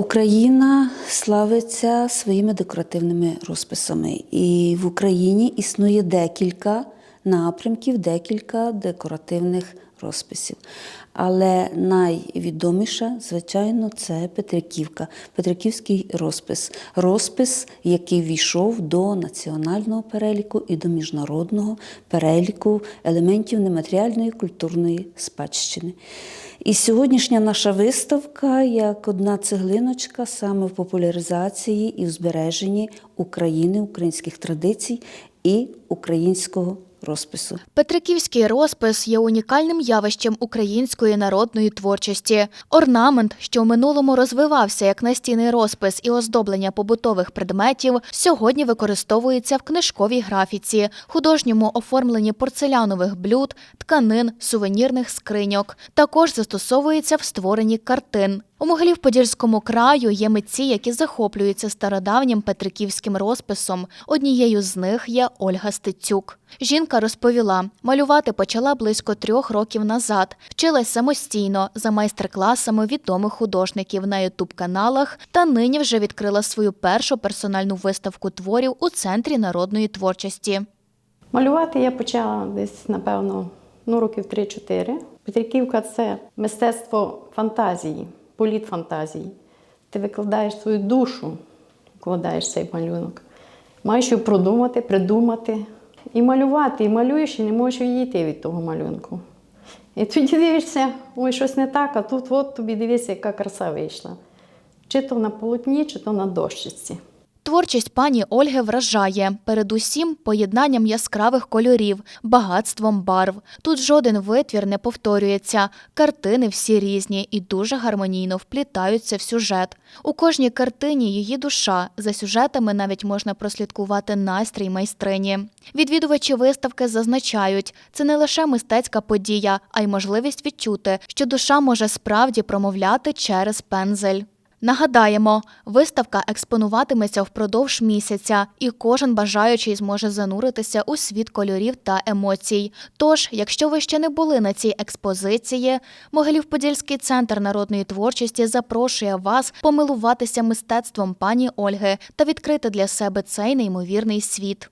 Україна славиться своїми декоративними розписами, і в Україні існує декілька напрямків, декілька декоративних розписів. Але найвідоміша, звичайно, це Петриківка, Петриківський розпис. Розпис, який війшов до національного переліку і до міжнародного переліку елементів нематеріальної культурної спадщини. І сьогоднішня наша виставка як одна цеглиночка саме в популяризації і в збереженні України, українських традицій і українського розпису. Петриківський розпис є унікальним явищем української народної творчості. Орнамент, що в минулому розвивався як настінний розпис і оздоблення побутових предметів, сьогодні використовується в книжковій графіці, художньому оформленні порцелянових блюд, тканин, сувенірних скриньок. Також застосовується в створенні картин. У Могилів-Подільському краю є митці, які захоплюються стародавнім петриківським розписом. Однією з них є Ольга Стецюк. Жінка розповіла, малювати почала близько трьох років назад. Вчилась самостійно за майстер-класами відомих художників на ютуб-каналах та нині вже відкрила свою першу персональну виставку творів у центрі народної творчості. Малювати я почала десь, напевно, ну, років 3-4. Петриківка це мистецтво фантазії, політ фантазії. Ти викладаєш свою душу, вкладаєш цей малюнок. Маєш його продумати, придумати і малювати. І малюєш, і не можеш відійти від того малюнку. І тоді дивишся, ой, щось не так, а тут от тобі дивися, яка краса вийшла. Чи то на полотні, чи то на дощиці. Творчість пані Ольги вражає передусім поєднанням яскравих кольорів, багатством барв. Тут жоден витвір не повторюється. Картини всі різні і дуже гармонійно вплітаються в сюжет. У кожній картині її душа. За сюжетами навіть можна прослідкувати настрій майстрині. Відвідувачі виставки зазначають, це не лише мистецька подія, а й можливість відчути, що душа може справді промовляти через пензель. Нагадаємо, виставка експонуватиметься впродовж місяця, і кожен бажаючий зможе зануритися у світ кольорів та емоцій. Тож, якщо ви ще не були на цій експозиції, Могилів-Подільський центр народної творчості запрошує вас помилуватися мистецтвом пані Ольги та відкрити для себе цей неймовірний світ.